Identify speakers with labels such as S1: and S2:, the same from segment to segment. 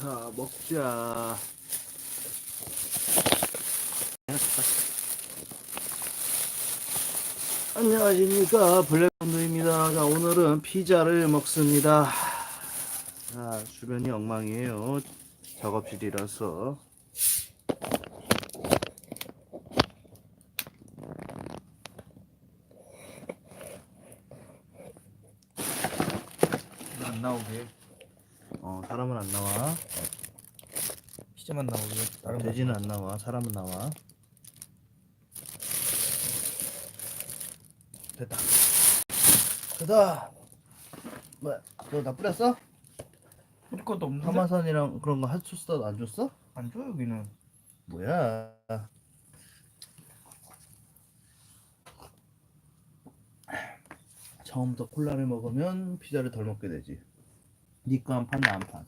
S1: 자, 먹자. 안녕하십니까 블랙본드입니다. 자 오늘은 피자를 먹습니다. 자 주변이 엉망이에요. 작업실이라서
S2: 안 나오게
S1: 어 사람은 안 나와.
S2: 피자만 나오게 다른 거
S1: 돼지는 안 나와. 사람은 나와. 됐다. 됐다. 뭐야? 너나 뿌렸어?
S2: 뿌릴 것도 없는데
S1: 파마산이랑 그런 거 핫소스 안 줬어?
S2: 안 줘 여기는
S1: 뭐야? 처음부터 콜라를 먹으면 피자를 덜 먹게 되지. 니거 한 판, 나 한 판.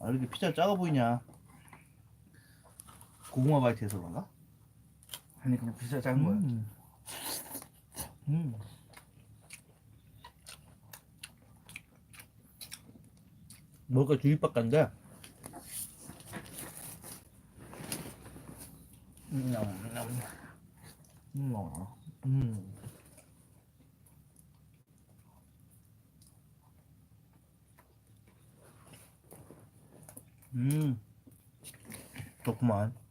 S1: 아, 이렇게 피자 작아 보이냐? 고구마 바이트에서 그런가?
S2: 아니 그냥 피자 작은 거야
S1: 음. 음. 뭐가 주입박간데?
S2: 음, 음, 어.
S1: 음. 음. 좋구만.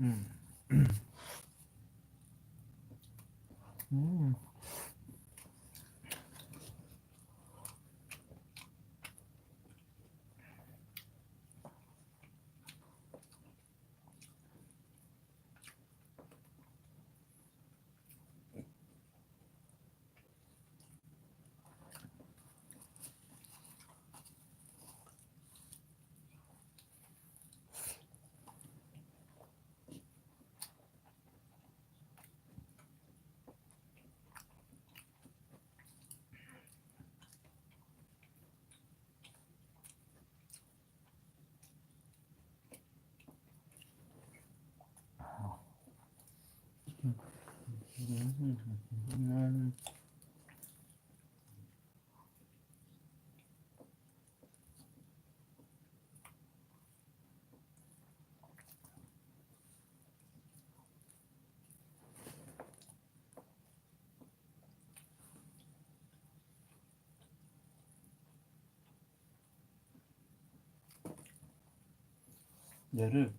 S2: 음.
S1: 음. 음. 얘를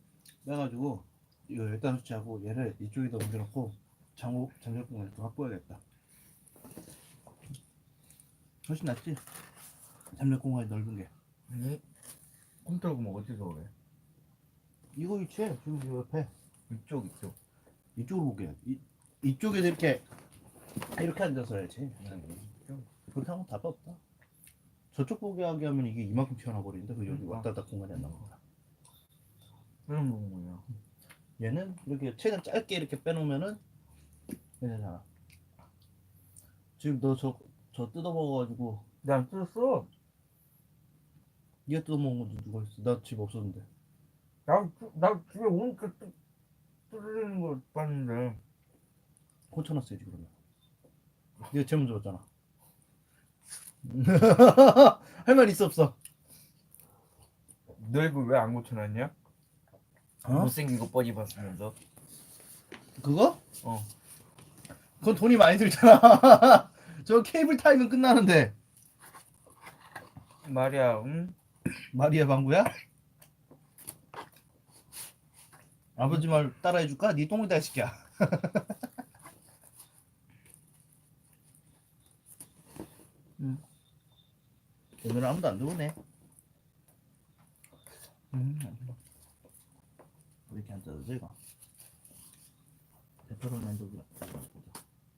S1: 빼가지고 이거 여기다 설치하고 얘를 이쪽에다 옮겨놓고 장고 장작공을 이렇게 확보해야겠다. 훨씬 낫지? 장작 공간이 넓은 게.
S2: 아니 컴퓨터 보면 어디서 그래
S1: 이거 위치에 지금 이 옆에
S2: 이쪽 이쪽
S1: 이쪽으로 보게. 이 이쪽에서 이렇게 이렇게 앉아서 해야지.
S2: 이쪽.
S1: 그렇게 하면 답이 없다. 저쪽 보게 하게 하면 이게 이만큼 튀어나와 버리는데 그 여기
S2: 음,
S1: 왔다 갔다 공간이 안 나옵니다.
S2: 그런 거야
S1: 얘는 이렇게 최대한 짧게 이렇게 빼놓으면은 괜찮아. 지금 너 저 저 뜯어 먹어가지고
S2: 나안 뜯었어
S1: 네가 뜯어 먹은 건 누가 있어? 나 집 없었는데.
S2: 나, 나 집에 오니까 뜯- 뜯는 거 봤는데
S1: 꽂혀놨어야지 그러면. 네가 제일 먼저 봤잖아. 할 말 있어 없어?
S2: 너 이거 왜 안 고쳐놨냐?
S1: 어?
S2: 못생긴 거 뻔히 봤으면서
S1: 그거?
S2: 어
S1: 그건 돈이 많이 들잖아. 저 케이블 타이면 끝나는데.
S2: 말이야 응?
S1: 마리아 방구야? 아버지 말 따라해 줄까? 네 똥이다 이 새끼야. 음. 오늘 아무도 안 들어오네. 음. 왜 이렇게 안 이거? 페퍼로니 안 뜯어.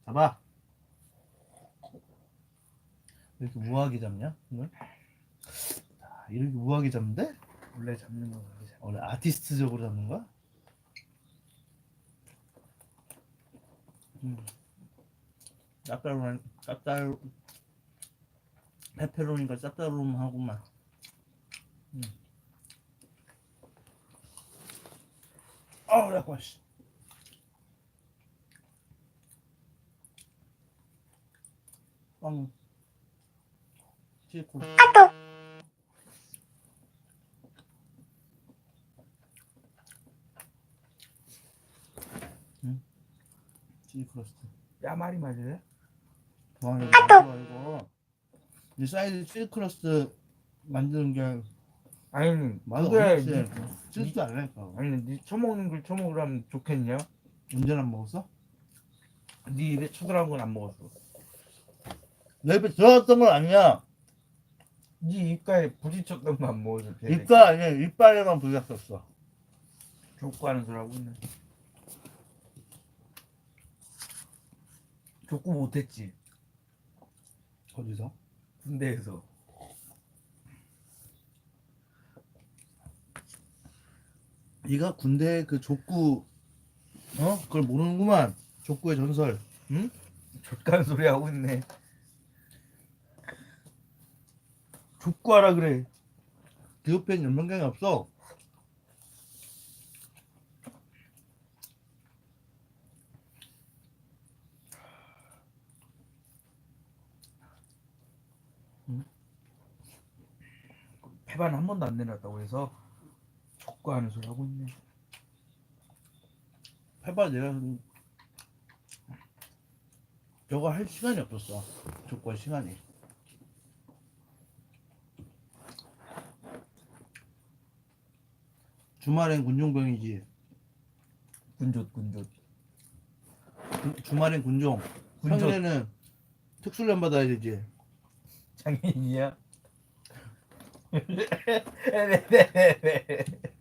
S1: 잡아. 왜 이렇게 우아하게 잡냐? 오늘? 아, 이렇게 우아하게 잡는데?
S2: 원래 잡는 거 원래
S1: 아티스트적으로 잡는 거야? 음. 짭짤한 짭짤 페페로니가 짭짤하고만. 음. 어우, 야, 맛있 치코. 응? 치즈 크러스트.
S2: 야 말이 맞아요?
S1: 와 이거 좋아 이거. 이 사이즈 치즈 크러스트 만드는 게
S2: 아니
S1: 맛
S2: 그게
S1: 어딨지?
S2: 니-
S1: 치즈도 알라니까.
S2: 아니 니 처먹는 걸 처먹으라면 좋겠냐?
S1: 언제나 안 먹었어?
S2: 네 입에 쳐들어간 건 안 먹었어.
S1: 내 입에 들어갔던 건 아니야.
S2: 네 입가에 부딪혔던 거안 먹었어.
S1: 입가 아니야 이빨에만 부딪혔어.
S2: 족구하는 소리 하고 있네. 족구 못했지
S1: 어디서?
S2: 군대에서.
S1: 네가 군대 그 족구 어 그걸 모르는구만. 족구의 전설. 응?
S2: 족가는 소리 하고 있네. 족구하라 그래.
S1: 그 옆에는 연명경이 없어.
S2: 배반 한 번도 안 내놨다고 해서 족구하는 소리 하고 있네.
S1: 해봐 내가 저거 할 시간이 없었어. 족구할 시간이. 주말엔 군종병이지.
S2: 군조 군조
S1: 구- 주말엔 군종. 평일에는 특수련 받아야 되지.
S2: 장애인이야.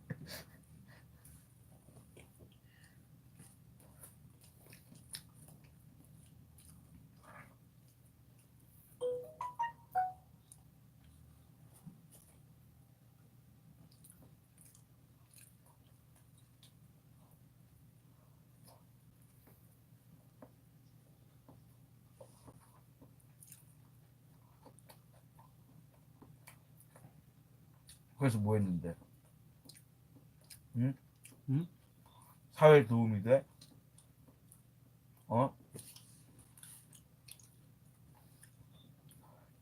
S2: 그래서 뭐 했는데? 응?
S1: 응?
S2: 사회 도움이 돼? 어?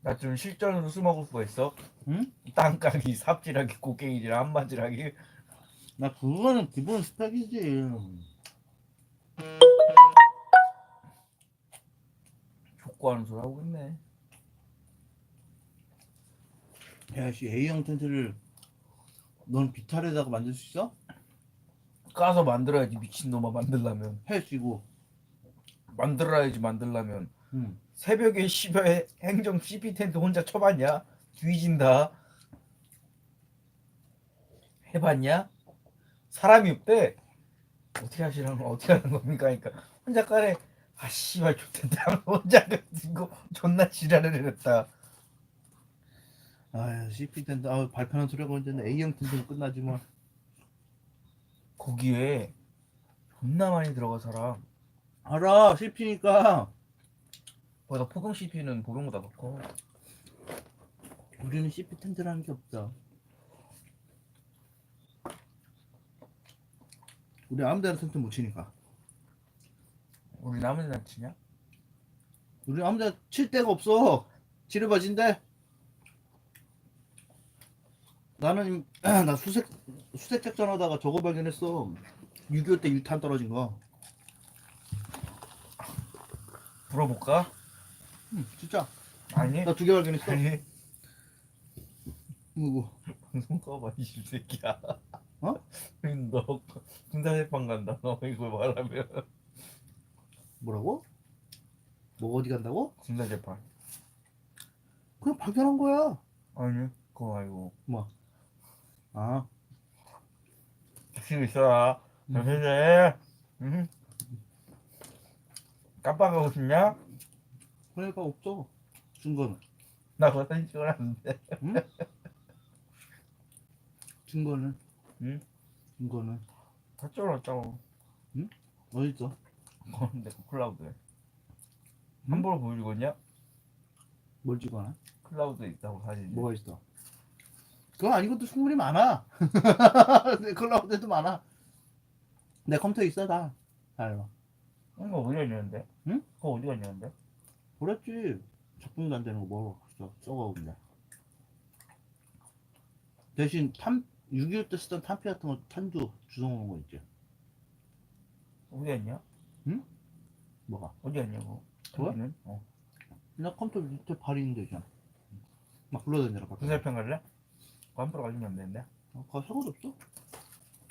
S2: 나 좀 실전으로 써먹을 수가 있어?
S1: 응?
S2: 땅까기, 삽질하기, 곡괭이질, 한마질하기
S1: 나 그거는 기본 스펙이지.
S2: 족구하는 소리 하고 있네
S1: 야 씨 A형 텐트를 넌 비탈에다가 만들 수 있어?
S2: 까서 만들어야지 미친놈아 만들려면
S1: 해지고.
S2: 만들어야지 만들려면
S1: 응.
S2: 새벽에 씨발 행정 CP 텐트 혼자 쳐봤냐? 뒤진다. 해봤냐? 사람이 없대. 어떻게 하시라는 거 어떻게 하는 겁니까? 그러니까 혼자 까래. 아 씨발 좋텐다. 혼자 이거 존나 지랄을 해냈다.
S1: 아야 CP 텐트 아 발편한 소리가 언제는 A형 텐트는 끝나지 뭐.
S2: 거기에 존나 많이 들어가 사람.
S1: 알아 CP니까
S2: 거기다 포동 CP는 보병보다 더 커.
S1: 우리는 CP 텐트라는 게 없다. 우리 아무데나 텐트 못 치니까.
S2: 우리 남은 날 치냐?
S1: 우리 아무데나 칠 데가 없어. 지르바진데. 나는 나 수색 수색 작전하다가 저거 발견했어. 6.25때 유탄 떨어진 거.
S2: 불어볼까?
S1: 응, 진짜.
S2: 아니.
S1: 나 두 개 발견했어.
S2: 아니.
S1: 뭐고?
S2: 방송 꺼봐 이 새끼야.
S1: 어?
S2: 너 군사재판 간다. 너 이거 말하면
S1: 뭐라고? 뭐 어디 간다고?
S2: 군사재판.
S1: 그냥 발견한 거야.
S2: 아니 그거 말고
S1: 아,
S2: 지금 있어라.
S1: 음.
S2: 잠시만요. 응? 깜빡하고 싶냐?
S1: 그러니까 없어. 증거는.
S2: 나 그거 사진 찍어놨는데.
S1: 증거는.
S2: 응?
S1: 증거는.
S2: 다
S1: 있어?
S2: 그건 내 클라우드에.
S1: 응?
S2: 함부로 보여주고 있냐?
S1: 뭘 찍어놔?
S2: 클라우드에 있다고 사진이.
S1: 뭐가 있어? 그거 아닌 것도 충분히 많아. 내 클라우드에도 많아. 내 컴퓨터 있어 다. 알아.
S2: 이거 어디가 있는데?
S1: 응?
S2: 그거 어디가 있는데?
S1: 그랬지. 적응도 안 되는 거 뭐, 써, 써가고 근데. 대신 탐, 6.25 때 쓰던 탄피 같은 거 탄두 주워 먹은 거 있지.
S2: 어디가 있냐?
S1: 뭐가?
S2: 어디가 있냐고.
S1: 그거?
S2: 여기는? 어.
S1: 나 컴퓨터 밑에 발이 있는데 그냥. 막 굴러다니라 밖에.
S2: 군사편 갈래? 그거 한 프로 가지면 안 되는데.
S1: 어, 가 상관없어.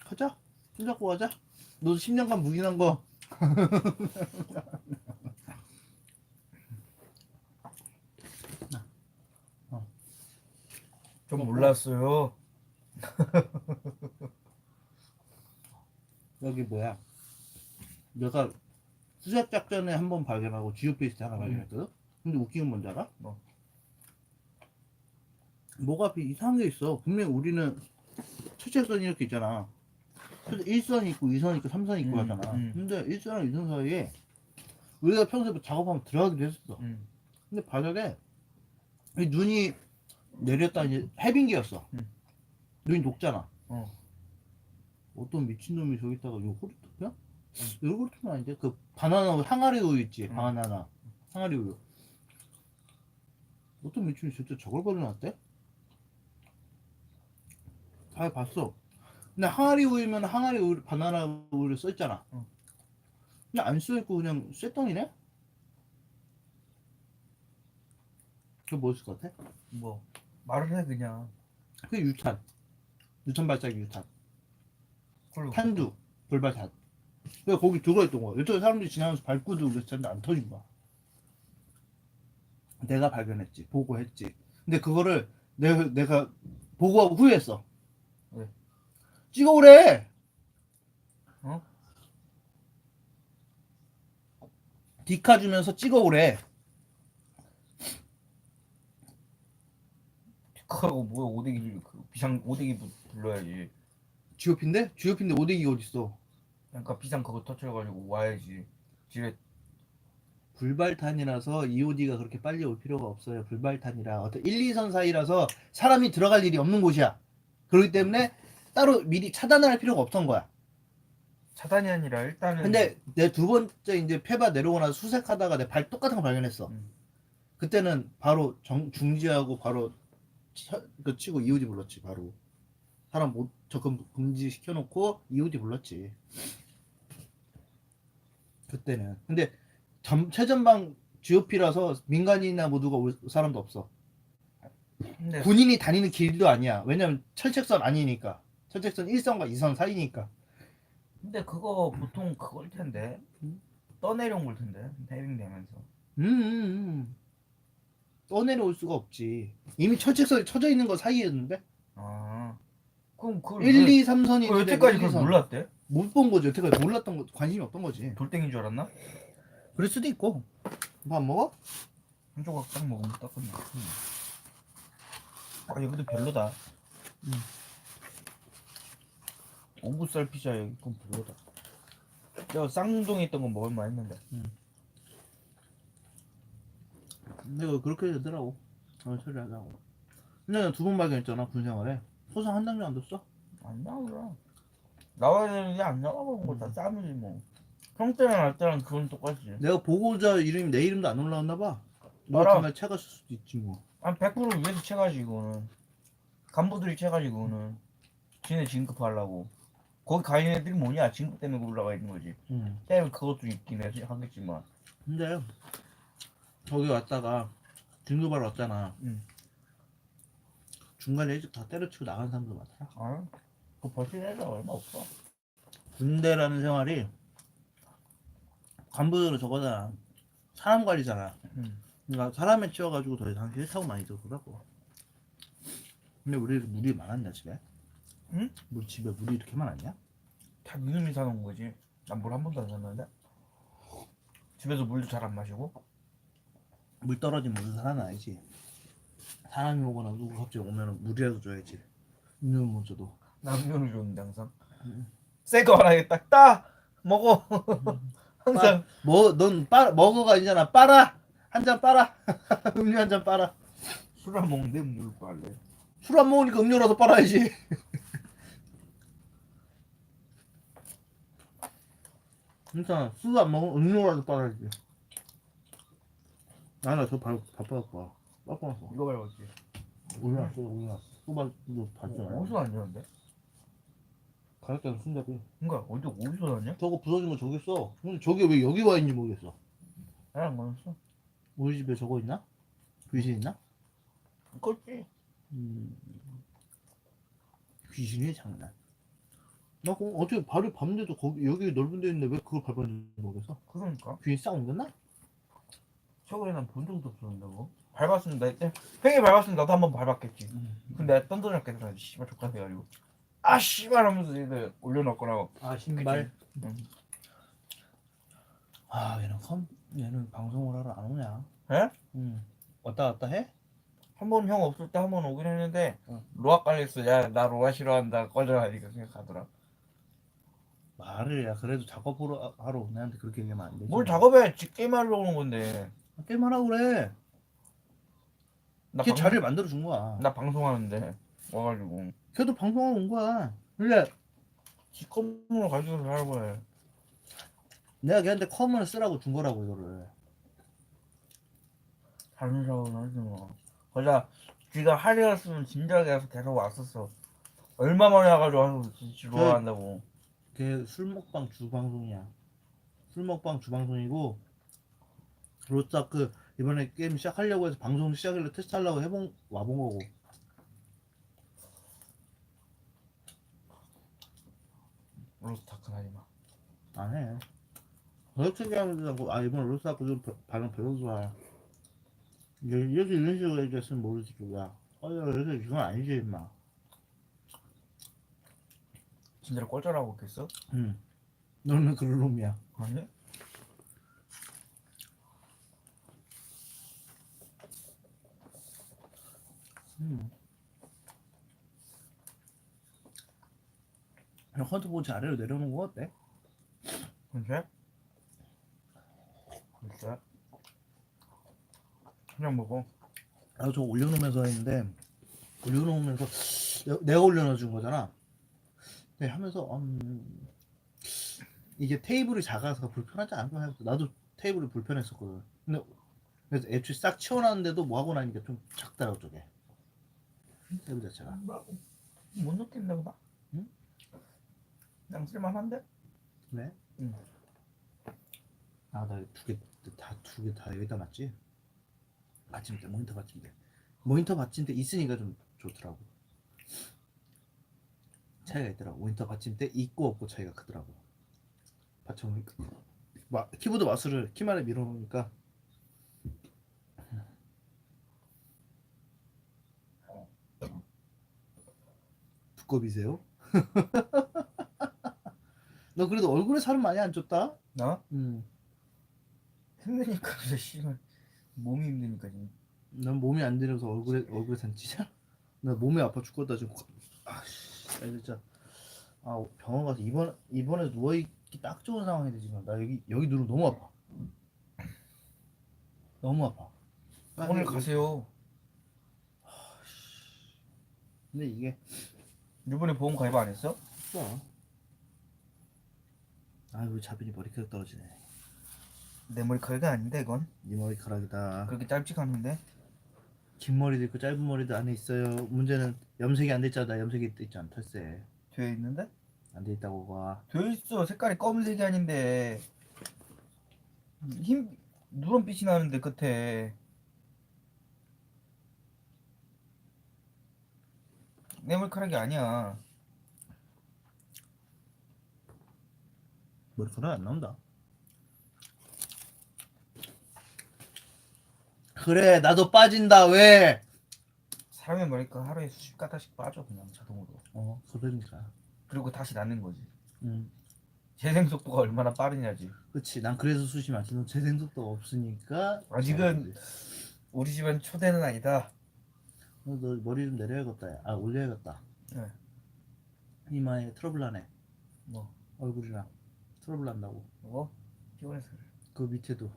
S1: 가자. 손 잡고 가자. 너도 10년간 묵인한 거.
S2: 좀 몰랐어요.
S1: 여기 뭐야? 내가 수색 작전에 한 번 발견하고 지오페이스트 하나 발견했거든. 근데 웃긴 건 뭔지 알아?
S2: 뭐?
S1: 뭐가 이상한 게 있어. 분명 우리는 철책선이 이렇게 있잖아. 그래서 1선 있고 2선 있고 3선 있고
S2: 음,
S1: 하잖아.
S2: 음.
S1: 근데 1선이랑 2선 사이에 우리가 평소에 뭐 작업하면 들어가기도 했었어.
S2: 음.
S1: 근데 바닥에 이 눈이 내렸다 이제 해빙기였어.
S2: 음.
S1: 눈이 녹잖아.
S2: 어.
S1: 어떤 미친놈이 저기다가 요구르트 그냥? 요구르트는 아닌데 그 바나나 항아리 우유 있지
S2: 음.
S1: 바나나 항아리 우유 어떤 미친놈이 진짜 저걸 버려놨대? 다 봤어. 근데 항아리 우유면 항아리 우유 바나나 우유를 써있잖아.
S2: 응.
S1: 근데 안 써있고 그냥 쇠덩이네? 그게 뭐였을 것 같아?
S2: 뭐 말을 해 그냥.
S1: 그게 유탄. 유탄 발사기 유탄.
S2: 그걸로
S1: 탄두 돌발탄. 그래 거기 들어있던 거야. 여태 사람들이 지나면서 밟고도 그랬는데 안 터진 거야. 내가 발견했지. 보고했지. 근데 그거를 내가, 내가 보고하고 후회했어
S2: 왜?
S1: 찍어오래
S2: 어?
S1: 디카 주면서 찍어오래
S2: 하고 뭐야 오대기 그 비상 오대기 부- 불러야지.
S1: GOP인데? GOP인데 오대기가 어딨어
S2: 그러니까 비상 그거 터트려가지고 와야지. 집에
S1: 불발탄이라서 EOD가 그렇게 빨리 올 필요가 없어요. 불발탄이라 어떤 1, 2선 사이라서 사람이 들어갈 일이 없는 곳이야. 그렇기 때문에 따로 미리 차단을 할 필요가 없던 거야.
S2: 차단이 아니라 일단은.
S1: 근데 내 두 번째 이제 페바 내려오고 나서 수색하다가 내 발 똑같은 거 발견했어.
S2: 음.
S1: 그때는 바로 정, 중지하고 바로 쳐, 그 치고 EOD 불렀지 바로. 사람 못 접근 금지 시켜놓고 EOD 불렀지. 그때는. 근데 전, 최전방 GOP라서 민간인이나 모두가 올 사람도 없어.
S2: 근데
S1: 군인이 다니는 길도 아니야. 왜냐면 철책선 아니니까. 철책선 1선과 2선 사이니까.
S2: 근데 그거 보통 그걸 텐데
S1: 음?
S2: 떠내려온 걸 텐데 해빙되면서
S1: 음, 음, 음. 떠내려올 수가 없지. 이미 철책선이 쳐져 있는 거 사이였는데?
S2: 아 그럼 그걸
S1: 1,
S2: 왜-
S1: 2, 3선이
S2: 그걸 여태까지 그걸 몰랐대?
S1: 못 본 거지. 여태까지 몰랐던 거, 관심이 없던 거지.
S2: 돌덩인 줄 알았나?
S1: 그럴 수도 있고. 밥 먹어?
S2: 한 조각 딱 먹으면 딱 끝나 아 여기도 별로다
S1: 음.
S2: 오브살 피자 여기 건 별로다 내가 쌍둥이 있던 건 먹을만 했는데
S1: 내가 그렇게 되더라고. 어, 처리하자고. 근데 두번 발견했잖아, 군생활에. 소상 한 장도 안 뒀어?
S2: 안 나오더라 나와야 되는데 안 나와보는 거다 짬이지 뭐 형 때랑 날 때랑 그건 똑같지
S1: 내가 보고자 이름이 내 이름도 안 올라왔나 봐. 너
S2: 알아.
S1: 날 채갔을 수도 있지 뭐.
S2: 한 100% 위에서 채가지 이거는 간부들이 채가지 이거는 지네 진급하려고 거기 가 있는 애들이 뭐냐 진급 때문에 올라가 있는 거지
S1: 응.
S2: 때문에 그것도 있긴 해 하겠지만
S1: 근데 저기 왔다가 등급하러 왔잖아.
S2: 응.
S1: 중간에 일찍 다 때려치고 나간 사람도 많더라.
S2: 아, 그 버틸 애가 얼마 없어.
S1: 군대라는 생활이 간부들은 저거잖아. 사람 관리잖아.
S2: 응.
S1: 그러니까 사람에 치워가지고 더 이상 싫다고 많이 들더라고. 근데 우리 물이 많았냐 집에?
S2: 응?
S1: 물 집에 물이 이렇게 많았냐?
S2: 다 니놈이 사놓은 거지. 난 물 한 번도 안 샀는데. 집에서 물도 잘 안 마시고.
S1: 물 떨어진 물은 살아나야지. 사람이 오거나 누구 갑자기 오면 물이라도 줘야지. 음료 못 줘도.
S2: 남녀를 줬는데 항상.
S1: 응.
S2: 새거 하나 딱 따! 먹어! 항상.
S1: 뭐, 넌 빨, 먹어가 아니잖아. 빨아! 한 잔 빨아! 음료 한 잔 빨아.
S2: 술 안 먹는데 음료를 빨래.
S1: 술 안 먹으니까 음료라도 빨아야지. 그러니까 술안 먹으면 음료라도 빨아야지. 나나 저 발, 바빠갖고 와. 바빠서.
S2: 이거 밟았지.
S1: 올려놨어, 올려놨어. 소발도 봤잖아.
S2: 어디서 났냐는데?
S1: 가격대는 순잡이.
S2: 그니까 어디 어디서 났냐?
S1: 저거 부서진 거 저기 있어. 근데 저게 왜 여기 와 있는지 모르겠어.
S2: 나랑 거였어.
S1: 우리 집에 저거 있나? 귀신 있나?
S2: 그렇지.
S1: 음. 귀신의 장난. 나 그럼 어떻게 발이 밟는데도 거기 여기 넓은 데 있는데 왜 그걸 밟았는지 모르겠어.
S2: 그러니까.
S1: 귀신 싹 옮겼나?
S2: 최근에 난 본 적도 없었는데 뭐. 밟았으면 나 이때 팽이 밟았으면 나도 한번 밟았겠지. 근데 내가 던져놨겠다. 씨발 족같아 가지고. 아 씨발 하면서 얘들 올려놓거나.
S1: 아 신발.
S2: 응.
S1: 아 얘는 컴 얘는 방송을 하러 안 오냐?
S2: 에?
S1: 응. 왔다 갔다 해?
S2: 한 번 형 없을 때 한 번 오긴 했는데
S1: 응.
S2: 로아 깔렸어. 야 나 로아 싫어한다. 꺼져라 그냥 가더라.
S1: 말을 야 그래도 작업으로 하- 하러 내한테 그렇게 얘기하면 안 되지.
S2: 뭘 작업해? 지 게임하러 오는 건데.
S1: 게임 하라고 그래.
S2: 나,
S1: 걔
S2: 방,
S1: 자리를 만들어 준 거야.
S2: 나 방송하는데 와가지고
S1: 걔도 방송하러 온 거야. 근데
S2: 지 컴으로 가지고 살고 해.
S1: 내가 걔한테 컴을 쓰라고 준 거라고 이거를.
S2: 다른 사람은 하지 마. 거기다 지가 할애였으면 진작에 와서 계속 왔었어. 얼마 만에 와가지고 와서 진짜
S1: 그-
S2: 좋아한다고.
S1: 걔 술 먹방 주방송이야. 술 먹방 주방송이고 로스타크 이번에 게임 시작하려고 해서 방송 시작을 테스트하려고 해본 와본 거고.
S2: 로스타크 하지 마.
S1: 안 해. 그렇게 하면서 아 이번 로스타크 좀 벼- 반응 별로 좋아. 이렇게 이런 식으로 얘기했으면 모르지 야. 어야 이렇게 이건 아니지 임마.
S2: 진짜로 꼴짜라고 했겠어?
S1: 응. 너는 그런 놈이야.
S2: 아니?
S1: 음. 보지 아래로 내려오는 거 어때?
S2: 근데? 글쎄. 그냥 먹어.
S1: 아, 저 올려놓으면서 했는데 올려놓으면서 내- 내가 올려놔 준 거잖아. 네, 하면서 음, 이게 테이블이 작아서 불편하지 않을까 해서 나도 테이블이 불편했었거든. 근데 그래서 애초에 싹 치워놨는데도 뭐 하고 나니까 좀 작더라고 저게. 테이블 자체가.
S2: 못 느낀다 그다.
S1: 응?
S2: 그냥 쓸만한데?
S1: 그래?
S2: 응.
S1: 아, 나 두 개, 다, 두 개 다 여기다 놨지? 받침대, 모니터 받침대. 모니터 받침대 있으니까 좀 좋더라고. 차이가 있더라고. 모니터 받침대 있고 없고 차이가 크더라고. 받쳐놓으니까. 마, 키보드 마우스를 키만에 밀어놓으니까. 두꺼비세요? 너 그래도 얼굴에 살은 많이 안 쪘다?
S2: 나?
S1: 응.
S2: 힘드니까 그래 씨발. 몸이 힘드니까 지금.
S1: 난 몸이 안 들여서 얼굴에 얼굴에 산 찌냐? 나 몸이 아파 죽겠다 지금. 아씨, 나 진짜. 아 병원 가서 입원 입원해서 누워 있기 딱 좋은 상황인데 지금 나 여기 여기 누르면 너무 아파. 너무 아파. 아,
S2: 오늘 가세요.
S1: 근데 이게
S2: 이번에 보험 가입 안 했어?
S1: 좋아. 아왜 자빈이 머리카락 떨어지네.
S2: 내 머리카락이 아닌데 이건.
S1: 네 머리카락이다.
S2: 그렇게 짧지않은데
S1: 긴 머리도 있고 짧은 머리도 안에 있어요. 문제는 염색이 안 됐잖아. 염색이 돼 있잖아. 털세
S2: 되어 있는데?
S1: 안 돼 있다고 봐.
S2: 되어 있어. 색깔이 검은색이 아닌데 흰 누런빛이 나는데 끝에 내 머리카락이 아니야.
S1: 머리카락 안 나온다. 그래 나도 빠진다 왜?
S2: 사람의 머리카락 하루에 수십 가닥씩 빠져 그냥 자동으로.
S1: 어 그러니까.
S2: 그리고 다시 나는 거지.
S1: 응.
S2: 재생 속도가 얼마나 빠르냐지.
S1: 그치 난 그래서 수시 맞지. 너 재생 속도가 없으니까.
S2: 아직은- 우리 집은 초대는 아니다.
S1: 너, 너 머리 좀 내려야겠다. 야. 아 올려야겠다.
S2: 네.
S1: 이마에 트러블 나네.
S2: 뭐
S1: 얼굴이랑 트러블 난다고.
S2: 뭐 피곤해서 그래.
S1: 그 밑에도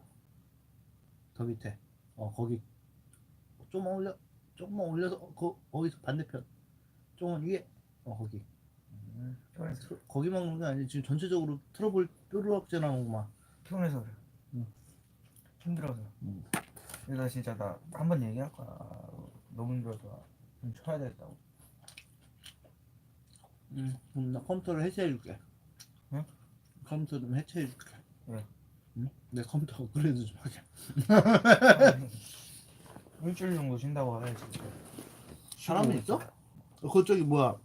S1: 더 밑에. 어 거기 좀만 올려. 조금만 올려서 어, 거, 거기서 반대편. 조금만 위에. 어 거기.
S2: 음. 음, 피곤해서
S1: 트- 거기 먹는 게 아니지 지금 전체적으로 트러블 뾰루락제 나오고 막
S2: 피곤해서 그래.
S1: 음.
S2: 힘들어서.
S1: 음.
S2: 근데 나 진짜 나 한 번 얘기할 거야. 너무 힘들어서 좀 쳐야 되겠다고.
S1: 응. 그럼 나 컴퓨터를 해체해줄게
S2: 응?
S1: 컴퓨터 좀 해체해줄게
S2: 왜?
S1: 응? 내 컴퓨터 업그레이드 좀 하게
S2: 일주일 정도 쉰다고 해야지.
S1: 사람이 있어? 어, 그 저기 뭐야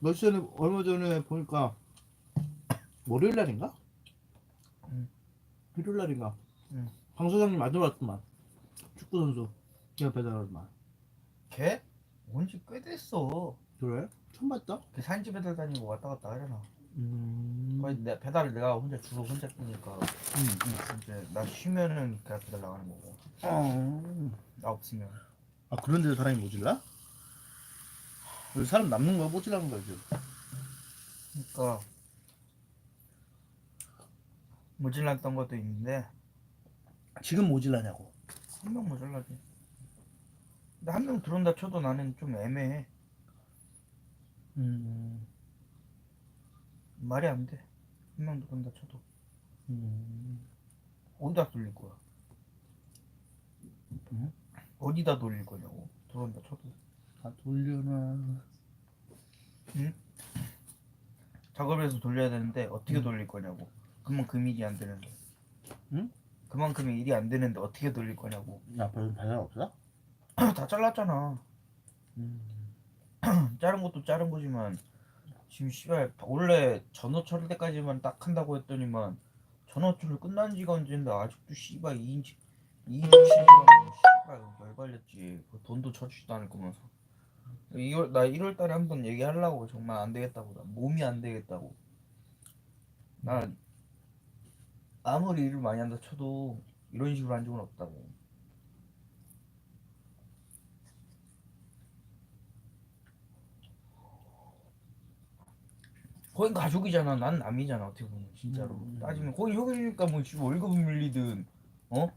S1: 며칠 전에 얼마 전에 보니까 월요일 날인가?
S2: 응.
S1: 일요일 날인가?
S2: 응.
S1: 강 소장님 안 들어왔구만 축구 선수 그냥 배달하더만
S2: 걔? 온지 꽤 됐어.
S1: 그래? 처음 봤다?
S2: 걔 산지 배달 다니고 왔다 갔다 하잖아.
S1: 음...
S2: 거의 내 배달을 내가 혼자 주로 혼자 뛰니까
S1: 음.
S2: 이제 나 쉬면은 걔가 배달 나가는 거고
S1: 어...
S2: 나 없으면
S1: 아 그런 데서 사람이 모질라? 사람 남는 거야 모질라는 거야 지금
S2: 그러니까 모질랐던 것도 있는데
S1: 지금 모질라냐고
S2: 한 명 모자라지. 근데 한명 들어온다 쳐도 나는 좀 애매해.
S1: 음...
S2: 말이 안 돼. 한명 들어온다 쳐도
S1: 음...
S2: 어디다 돌릴 거야?
S1: 응?
S2: 어디다 돌릴 거냐고. 들어온다 쳐도.
S1: 다 돌려놔
S2: 작업해서 돌려야 되는데 어떻게
S1: 음.
S2: 돌릴 거냐고. 그만큼 일이 안 되는데.
S1: 응?
S2: 그만큼의 일이 안 되는데 어떻게 돌릴 거냐고.
S1: 야 별로 배달 없어?
S2: 다 잘랐잖아.
S1: 음...
S2: 자른 것도 자른 거지만 지금 씨발 원래 전어 처리 때까지만 딱 한다고 했더니만 전어 처리 끝난 지가 언젠데 아직도 씨발 2인치 2인치 씨발 열발렸지. 그 돈도 쳐주지도 않을 거면서. 2월 나 1월 달에 한 번 얘기하려고 정말 안 되겠다고 나 몸이 안 되겠다고. 나 아무리 일을 많이 한다 쳐도 이런 식으로 한 적은 없다고 거긴 가족이잖아. 난 남이잖아. 어떻게 보면 진짜로
S1: 음.
S2: 따지면 거기 형이니까 뭐 씨, 월급 밀리든 어?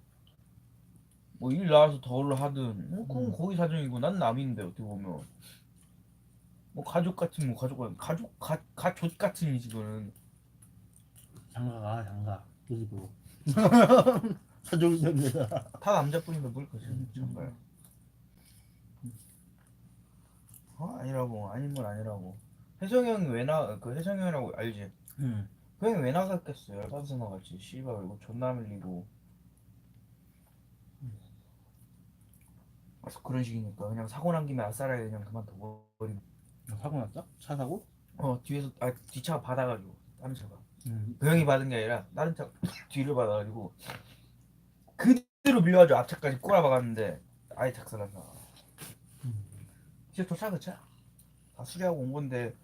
S2: 뭐 일 나와서 덜 하든 뭐 그건
S1: 음.
S2: 거기 사정이고 난 남인데 어떻게 보면 뭐 가족 같은 뭐 가족 같- 가족 가 가족 같은 이 지금
S1: 장가가 장가 그 집으로 가족이 됩니다
S2: 다 남자뿐인데 뭘 거지
S1: 음.
S2: 정말 어 아니라고 아닌 건 아니라고 혜성이 형이 왜 나 그 혜성이 형이라고 알지?
S1: 응.
S2: 그 형이 왜 나갔겠어 열받아서 나갔지 씨발 이거 존나 밀리고 그래서 그런 식이니까 그냥 사고 난 김에 아싸라게 그냥 그만둬버린
S1: 사고 났어? 차 사고?
S2: 어 뒤에서 아 뒷차가 받아가지고 다른 차가
S1: 응.
S2: 그 형이 받은 게 아니라 다른 차 뒤를 받아가지고 그대로 밀려가지고 앞차까지 꼬라박았는데 아예 작살났나
S1: 음.
S2: 진짜 도차 그차 다 수리하고 온 건데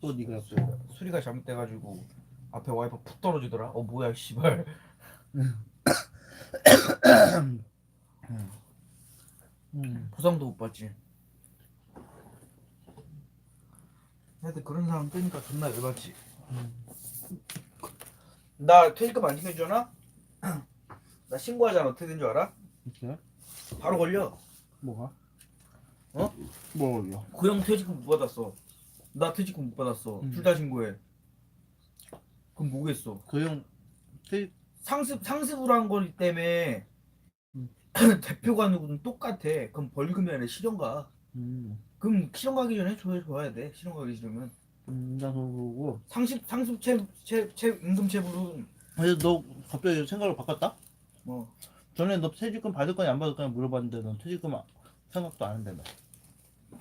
S1: 또 네가 또
S2: 수리가 잘못돼가지고 앞에 와이퍼 푹 떨어지더라 어 뭐야 씨발
S1: 음.
S2: 보상도 못 받지. 하여튼 그런 사람 뜨니까 존나 열받지. 나 퇴직금 안 지켜주잖아? 나 신고하잖아. 어떻게 된 줄 알아?
S1: 이렇게
S2: 바로 걸려.
S1: 뭐가?
S2: 어?
S1: 뭐 걸려?
S2: 그형 퇴직금 못 받았어. 나 퇴직금 못 받았어.
S1: 음.
S2: 둘 다 신고해. 그럼 뭐겠어?
S1: 그형 퇴
S2: 상습 상습으로 한 거기 때문에
S1: 음.
S2: 누구든 똑같아. 그럼 벌금이 아니라 실형가.
S1: 음.
S2: 그럼 실형 가기 전에 줘야 줘야 돼. 실형 가기 싫으면.
S1: 음, 나도 그러고
S2: 상습 상습 채채채 임금 체불은
S1: 그래서 너 갑자기 생각을 바꿨다?
S2: 뭐
S1: 전에 너 퇴직금 받을 거냐 안 받을 거냐 물어봤는데 넌 퇴직금 아- 생각도 안 한다며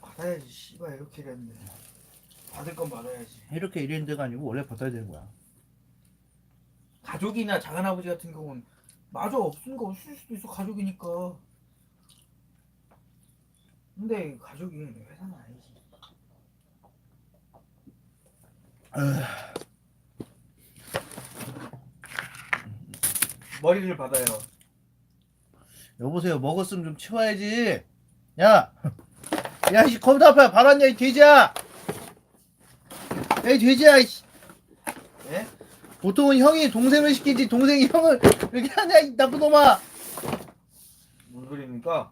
S2: 받아야지 씨발 이렇게 이랬는데 받을 건 받아야지.
S1: 이렇게 이런 데가 아니고 원래 받아야 되는 거야.
S2: 가족이나 작은아버지 같은 경우는 마저 없으니까 없을 수도 있어 가족이니까. 근데 가족이 회사는 아니지. 머리를 받아요.
S1: 여보세요 먹었으면 좀 치워야지. 야! 야이 컴퓨터 앞에 받았냐 이 돼지야 야이 돼지야 이씨.
S2: 예?
S1: 보통은 형이 동생을 시키지 동생이 형을 이렇게 하냐 이 나쁜 놈아
S2: 무슨 소리입니까?